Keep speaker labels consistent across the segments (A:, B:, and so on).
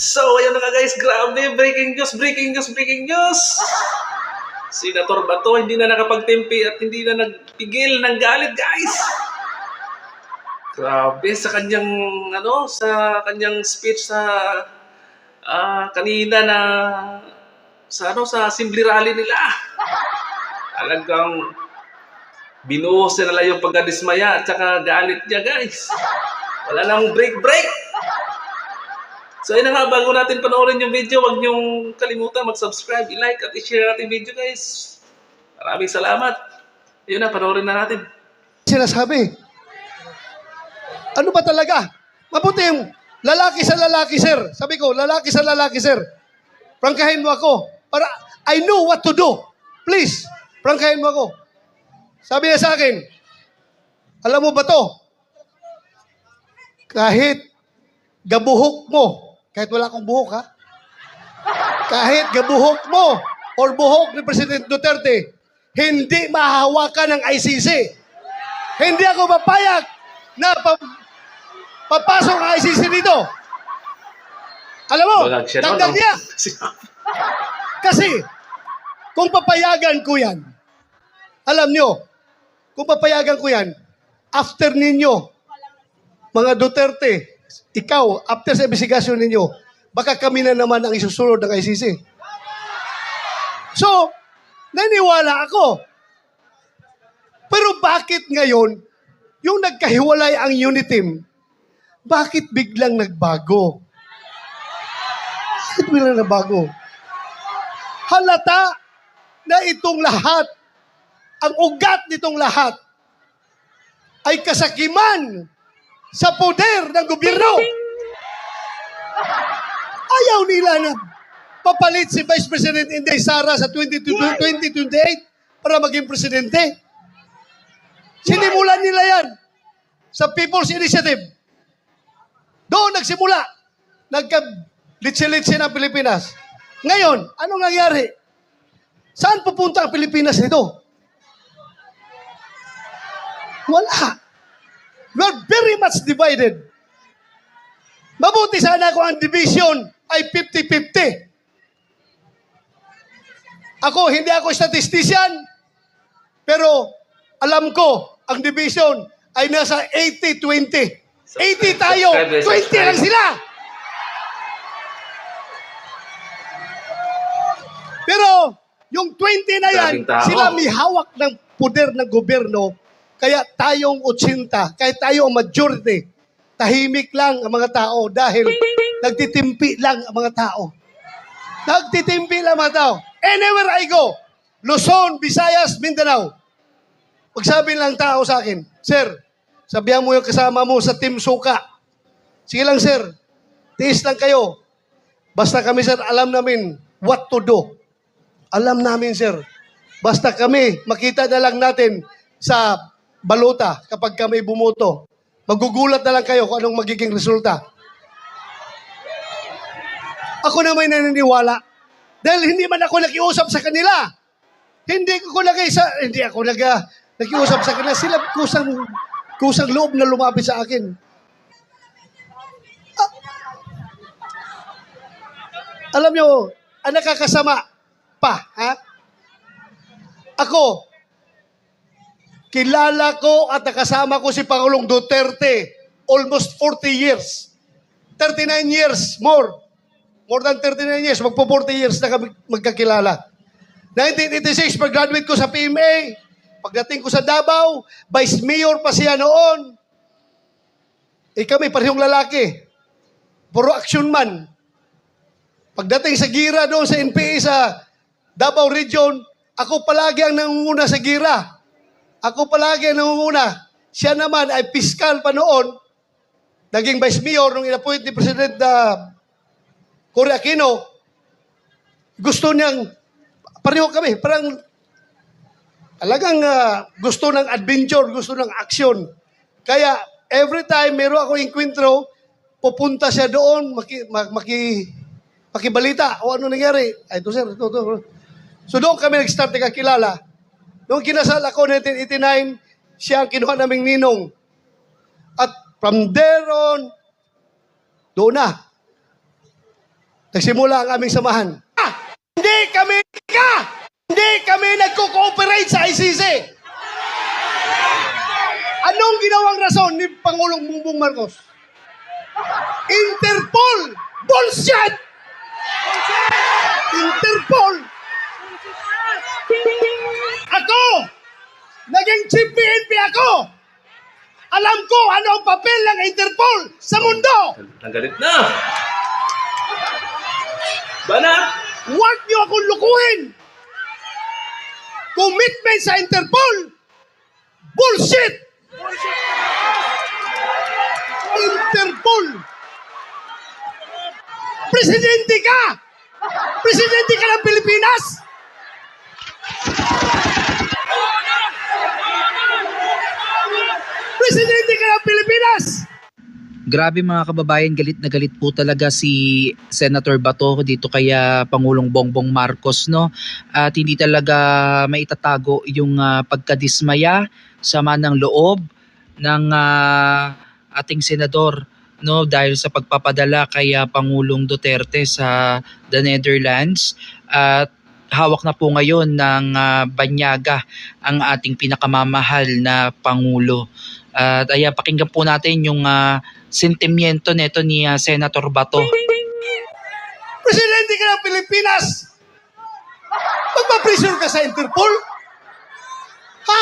A: So, ayun na nga guys, grabe, breaking news, breaking news, breaking news! Senator Bato hindi na nakapagtempi at hindi na nagpigil ng galit, guys! Grabe, sa kanyang, ano, sa kanyang speech sa ah, kanina na sa ano sa assembly rally nila. Talagang binuhos na nila yung pagkadismaya at saka galit niya, guys. Wala nang break-break. So yun na nga, bago natin panoorin yung video, huwag niyong kalimutan mag-subscribe, i-like at i-share natin video guys. Maraming salamat. Yun na, panoorin na natin.
B: sinasabi. Ano ba talaga? Mabuti yung lalaki sa lalaki, sir. Sabi ko, lalaki sa lalaki, sir. Prangkahin mo ako. Para I know what to do. Please, prangkahin mo ako. Sabi niya sa akin, alam mo ba to? Kahit gabuhok mo, kahit wala akong buhok ha, kahit gabuhok mo or buhok ni President Duterte, hindi mahahawakan ng ICC. Hindi ako papayag na pa- papasok ang ICC dito. Alam mo, dagdag niya. Kasi, kung papayagan ko yan, alam nyo, kung papayagan ko yan, after ninyo, mga Duterte, ikaw, after sa investigasyon ninyo, baka kami na naman ang isusunod ng ICC. So, naniwala ako. Pero bakit ngayon, yung nagkahiwalay ang Unitim, bakit biglang nagbago? Bakit biglang nagbago? Halata na itong lahat, ang ugat nitong lahat, ay kasakiman sa poder ng gobyerno. Ayaw nila na papalit si Vice President Inday Sara sa 20, 2028 para maging presidente. Sinimulan nila yan sa People's Initiative. Doon nagsimula. Nagka-litsi-litsi ng Pilipinas. Ngayon, anong nangyari? Saan pupunta ang Pilipinas nito? Wala. We're very much divided. Mabuti sana kung ang division ay 50-50. Ako, hindi ako statistician, pero alam ko, ang division ay nasa 80-20. 80 tayo,
A: Subscribe,
B: 20 lang sila. Pero, yung 20 na yan, sila may hawak ng poder ng gobyerno, kaya tayong 80, kaya tayo ang majority, tahimik lang ang mga tao dahil nagtitimpi lang ang mga tao. Nagtitimpi lang ang mga tao. Anywhere I go, Luzon, Visayas, Mindanao, Pagsabi lang tao sa akin, Sir, sabihan mo yung kasama mo sa Team Suka. Sige lang, sir. Tiis lang kayo. Basta kami, sir, alam namin what to do. Alam namin, sir. Basta kami, makita na lang natin sa baluta kapag kami bumoto. Magugulat na lang kayo kung anong magiging resulta. Ako naman naniniwala. Dahil hindi man ako nakiusap sa kanila. Hindi ko lagay sa, hindi ako nag, nakiusap sa kanila. Sila kusang, kusang loob na lumapit sa akin. Ah. alam nyo, ang nakakasama pa, ha? Ako, kilala ko at nakasama ko si Pangulong Duterte almost 40 years. 39 years more. More than 39 years. Magpo 40 years na kami magkakilala. 1986, pag-graduate ko sa PMA, pagdating ko sa Davao, vice mayor pa siya noon. Eh kami, parehong lalaki. Puro action man. Pagdating sa Gira doon sa NPA sa Davao Region, ako palagi ang nangunguna sa Gira. Ako palagi ang nangunguna. Siya naman ay piskal pa noon. Naging vice mayor nung inappoint ni President uh, Cory Aquino. Gusto niyang, pareho kami, parang talagang ah, gusto ng adventure, gusto ng action. Kaya every time meron ako enkwentro, pupunta siya doon, maki, ma- maki, makibalita o ano nangyari. Ay, ito sir, ito, ito. So doon kami nag-start nagkakilala. Noong kinasal ako 1989, siya ang kinuha naming ninong. At from there on, doon na. Nagsimula ang aming samahan. Ah, hindi kami ka! Hindi kami nagko-cooperate sa ICC. Anong ginawang rason ni Pangulong Bongbong Marcos? Interpol! Bullshit! Interpol! Ako! Naging chief PNP ako! Alam ko ano ang papel ng Interpol sa mundo!
A: Nagalit na! Banat!
B: Huwag niyo akong lukuhin! Commitment sa Interpol! Bullshit! Interpol! Presidente ka! Presidente ka ng Pilipinas! Presidente ka Pilipinas!
C: Grabe mga kababayan, galit na galit po talaga si Senator Bato dito kaya Pangulong Bongbong Marcos no. At hindi talaga maitatago yung ah, pagkadismaya, sama ng loob ng ah, ating senador no dahil sa pagpapadala kay ah, Pangulong Duterte sa the Netherlands at hawak na po ngayon ng ah, banyaga ang ating pinakamamahal na pangulo. At ayan pakinggan po natin yung ah, sentimiento neto ni ah, Senator Bato.
B: Presidente ka ng Pilipinas! Magpa-pressure ka sa Interpol? Ha?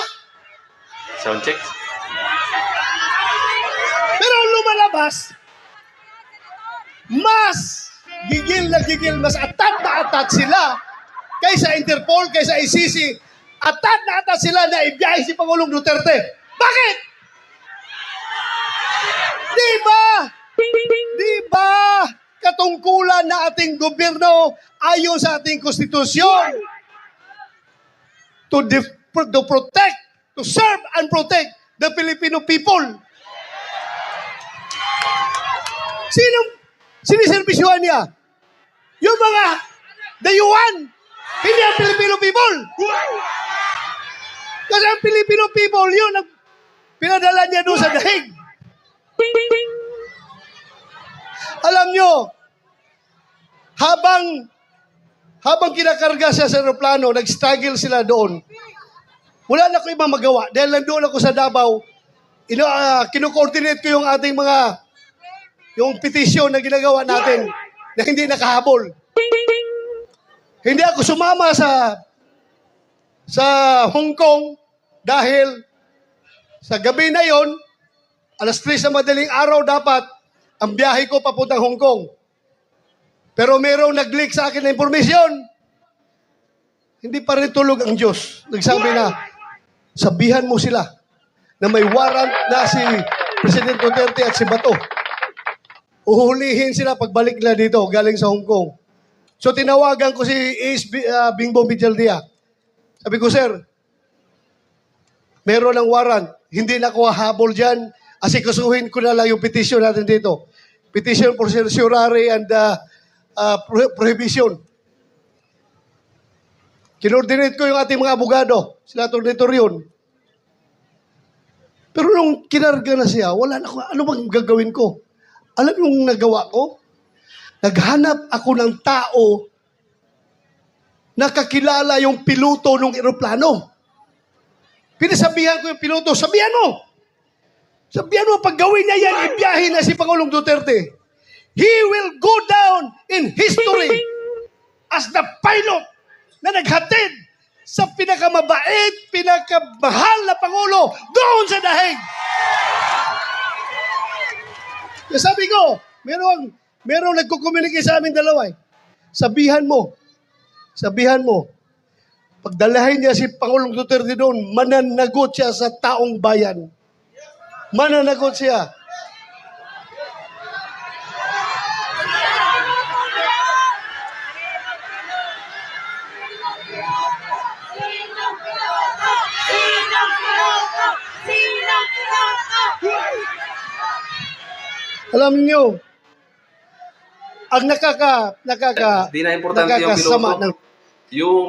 A: Sound check.
B: Pero ang lumalabas, mas gigil na gigil, mas atat na atat sila kaysa Interpol, kaysa ICC. Atat na atat sila na ibiyahe si Pangulong Duterte. Bakit? Di ba? Di ba? Katungkulan na ating gobyerno ayon sa ating konstitusyon to, to protect, to serve and protect the Filipino people. Sino siniservisyohan niya? Yung mga dayuhan, hindi ang Filipino people. Kasi ang Filipino people, yun ang pinadala niya doon sa dahig. Alam nyo, habang habang kinakarga siya sa aeroplano, nag-struggle sila doon. Wala na ko ibang magawa. Dahil nandoon ako sa Davao, ino, uh, kino-coordinate ko yung ating mga yung petisyon na ginagawa natin na hindi nakahabol. Hindi ako sumama sa sa Hong Kong dahil sa gabi na yon, alas 3 sa madaling araw dapat ang biyahe ko papuntang Hong Kong. Pero merong nag-leak sa akin na impormasyon. Hindi pa rin tulog ang Diyos. Nagsabi na, sabihan mo sila na may warrant na si President Duterte at si Bato. Uhulihin sila pagbalik nila dito, galing sa Hong Kong. So tinawagan ko si Ace uh, Bingbong Bijaldia. Sabi ko, sir, meron ng warrant. Hindi na ako hahabol dyan. Asikasuhin ko na lang yung petition natin dito. Petition for certiorari and uh, uh, pro- prohibition. Kinordinate ko yung ating mga abogado. Sila tornitor yun. Pero nung kinarga na siya, wala na ako, ano bang gagawin ko? Alam yung nagawa ko? Naghanap ako ng tao na kakilala yung piloto ng eroplano. Pinasabihan ko yung piloto, sabihan mo! Sabihan mo, pag gawin niya yan, ibiyahe na si Pangulong Duterte. He will go down in history as the pilot na naghatid sa pinakamabait, pinakamahal na Pangulo doon sa dahig. Kaya sabi ko, merong, merong nagkukomunikate sa amin dalawa eh. Sabihan mo, sabihan mo, pagdalahin niya si Pangulong Duterte doon, mananagot siya sa taong bayan. Mananagot siya. Alam niyo, ang nakaka, nakaka,
A: Di na importante yung piloto.
B: ng
A: Yung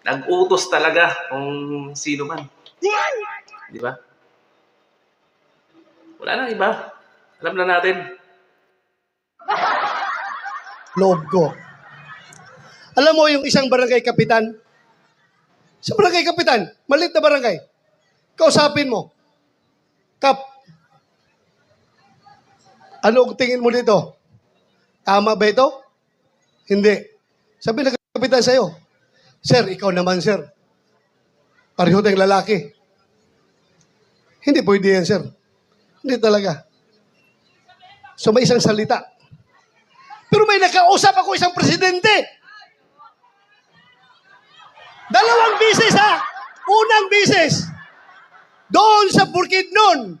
A: nag-utos talaga kung sino man. Di ba? Wala na iba. Alam na natin.
B: loob ko. Alam mo yung isang barangay kapitan? Sa barangay kapitan, maliit na barangay. Kausapin mo. Kap, ano ang tingin mo dito? Tama ba ito? Hindi. Sabi na kapitan sa'yo, Sir, ikaw naman, sir. Pareho tayong lalaki. Hindi pwede yan, sir. Hindi talaga. So may isang salita. Pero may nakausap ako isang presidente. Dalawang bisis ha. Unang bisis. Doon sa Bukidnon.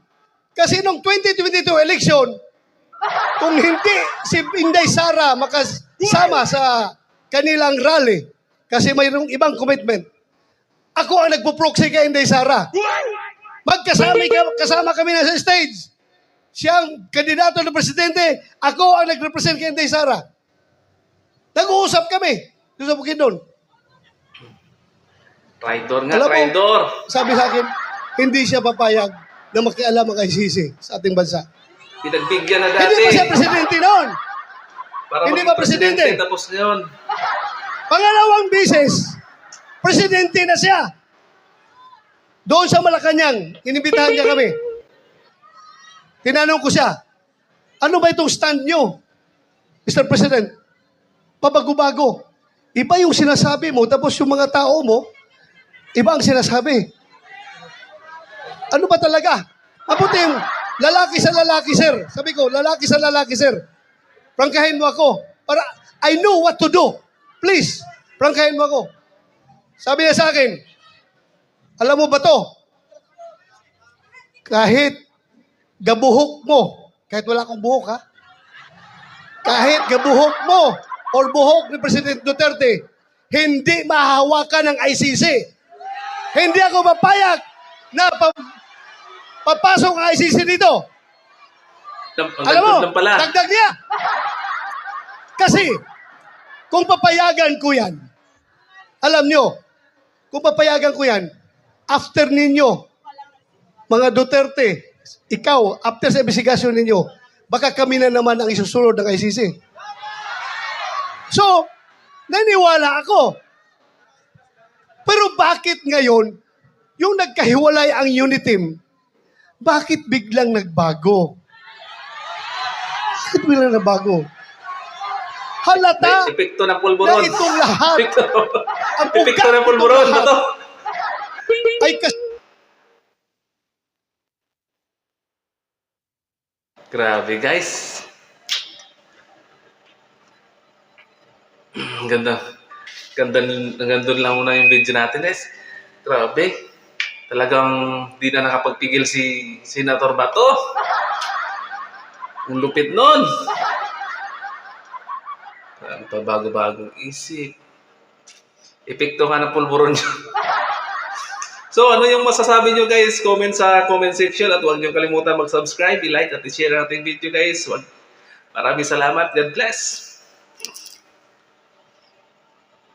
B: Kasi nung 2022 election, kung hindi si Inday Sara makasama sa kanilang rally, kasi mayroong ibang commitment, ako ang nagpo-proxy kay Inday Sara. Magkasama kasama kami na sa stage. Siya ang kandidato ng presidente, ako ang nag-represent kay Inday Sara. Nag-uusap kami doon sa Bukidnon.
A: Traitor nga,
B: Alam mo-
A: traitor.
B: Sabi sa akin, hindi siya papayag na makialam ang ICC sa ating bansa.
A: Pinagbigyan na dati.
B: Hindi pa siya presidente noon.
A: Para
B: hindi ba presidente?
A: Tapos na yun.
B: Pangalawang bisis, presidente na siya. Doon sa Malacanang, inibitahan niya kami. Tinanong ko siya, ano ba itong stand nyo, Mr. President? Pabago-bago. Iba yung sinasabi mo, tapos yung mga tao mo, iba ang sinasabi. Ano ba talaga? Mabuti yung lalaki sa lalaki, sir. Sabi ko, lalaki sa lalaki, sir. Prangkahin mo ako. Para I know what to do. Please, prangkahin mo ako. Sabi niya sa akin, alam mo ba to? Kahit gabuhok mo, kahit wala akong buhok ha, kahit gabuhok mo or buhok ni President Duterte, hindi mahahawakan ng ICC. Hindi ako mapayag na pa- papasok ang ICC dito.
A: Ang-
B: Alam mo,
A: ganda pala.
B: dagdag niya. Kasi, kung papayagan ko yan, alam nyo, kung papayagan ko yan, after ninyo, mga Duterte, ikaw, after sa investigasyon ninyo, baka kami na naman ang isusunod ng ICC. So, naniwala ako. Pero bakit ngayon, yung nagkahiwalay ang unit team, bakit biglang nagbago? Bakit biglang nagbago? Halata
A: May epekto
B: na
A: pulburon.
B: itong lahat
A: Epekto. Ng pulburon. Ba to?
B: ay kasi
A: Grabe guys. Ganda. Ganda, doon lang muna yung video natin guys. Grabe. Talagang di na nakapagpigil si Senator Bato. Ang lupit nun. Ang pabago-bagong isip. Epekto nga ng pulburon niya. So, ano yung masasabi nyo guys? Comment sa comment section at huwag nyo kalimutan mag-subscribe, i-like at i-share ang ating video guys. Wag. Maraming salamat. God bless.